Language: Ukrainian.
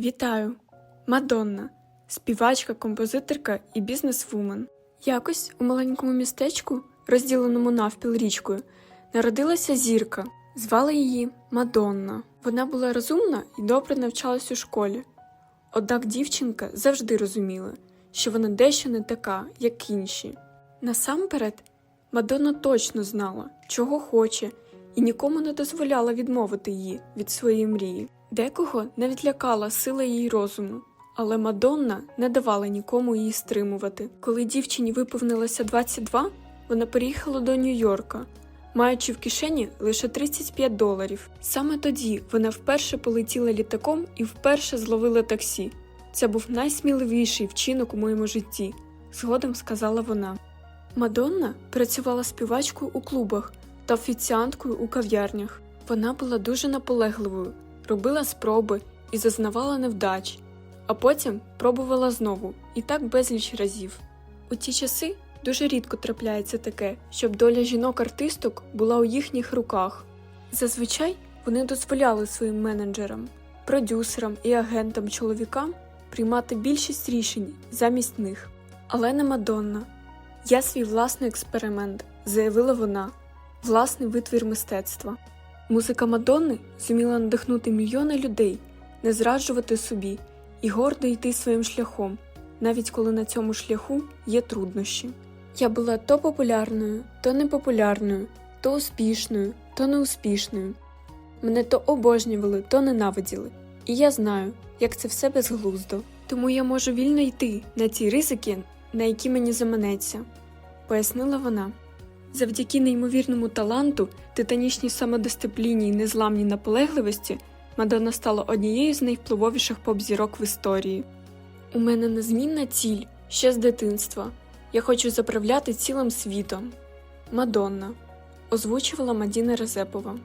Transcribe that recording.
Вітаю! Мадонна, співачка, композиторка і бізнесвумен. Якось у маленькому містечку, розділеному навпіл річкою, народилася зірка. Звали її Мадонна. Вона була розумна і добре навчалась у школі. Однак дівчинка завжди розуміла, що вона дещо не така, як інші. Насамперед, Мадонна точно знала, чого хоче, і нікому не дозволяла відмовити її від своєї мрії. Декого навіть лякала сила її розуму, але Мадонна не давала нікому її стримувати. Коли дівчині виповнилося 22, вона переїхала до Нью-Йорка, маючи в кишені лише 35 доларів. Саме тоді вона вперше полетіла літаком і вперше зловила таксі. Це був найсміливіший вчинок у моєму житті, згодом сказала вона. Мадонна працювала співачкою у клубах та офіціанткою у кав'ярнях. Вона була дуже наполегливою, робила спроби і зазнавала невдач, а потім пробувала знову і так безліч разів. У ті часи дуже рідко трапляється таке, щоб доля жінок-артисток була у їхніх руках. Зазвичай вони дозволяли своїм менеджерам, продюсерам і агентам чоловікам приймати більшість рішень замість них. Але не Мадонна. Я свій власний експеримент, заявила вона, власний витвір мистецтва. Музика Мадонни зуміла надихнути мільйони людей, не зраджувати собі і гордо йти своїм шляхом, навіть коли на цьому шляху є труднощі. Я була то популярною, то непопулярною, то успішною, то неуспішною. Мене то обожнювали, то ненавиділи. І я знаю, як це все безглуздо. Тому я можу вільно йти на ті ризики, на які мені заманеться, пояснила вона. Завдяки неймовірному таланту, титанічній самодисципліні і незламній наполегливості Мадонна стала однією з найвпливовіших поп-зірок в історії. У мене незмінна ціль ще з дитинства. Я хочу заправляти цілим світом. Мадонна озвучувала Мадіна Резепова.